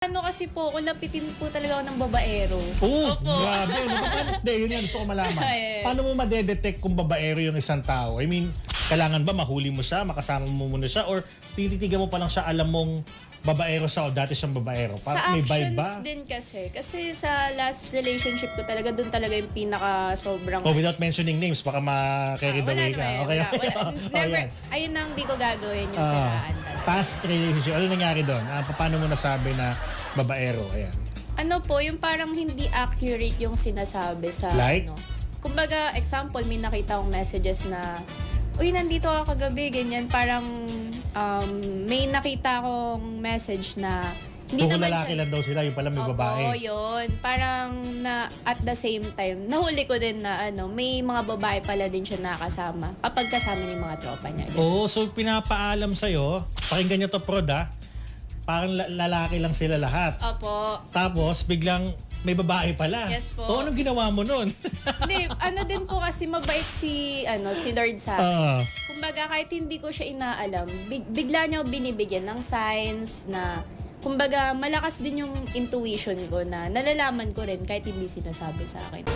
Ano kasi po, kung lapitin po talaga ako ng babaero. Oo, Opo. grabe. No? Paano- Hindi, yun yan. Gusto ko malaman. Ay. Paano mo madedetect kung babaero yung isang tao? I mean, kailangan ba mahuli mo siya, makasama mo muna siya, or tititigan mo pa lang siya, alam mong babaero siya o dati siyang babaero? sa Parang may vibe actions ba? din kasi. Kasi sa last relationship ko talaga, doon talaga yung pinaka sobrang... Oh, without mentioning names, baka Ah, ma-carry the wala way ka. naman, Okay. wala, wala. Oh, Never, yan. ayun ang di ko gagawin yung Ah, siraan past relationship, ano nangyari doon? Ah, paano mo nasabi na babaero? Ayan. Ano po, yung parang hindi accurate yung sinasabi sa Like? ano. Kumbaga, example, may nakita akong messages na, Uy, nandito ako kagabi, ganyan. Parang um, may nakita akong message na hindi Kung naman lalaki siya... lang daw sila, yung pala may babae. Oo, yun. Parang na at the same time, nahuli ko din na ano, may mga babae pala din siya nakasama kapag kasama yung mga tropa niya. Oo, so pinapaalam sa'yo, pakinggan nyo to prod ah, parang la- lalaki lang sila lahat. Opo. Tapos biglang may babae pala. Yes po. O, anong ginawa mo nun? Hindi, ano din po kasi mabait si ano si Lord sa akin. Ah, Kumbaga, kahit hindi ko siya inaalam, big, bigla niya ako binibigyan ng signs na, kumbaga, malakas din yung intuition ko na nalalaman ko rin kahit hindi sinasabi sa akin.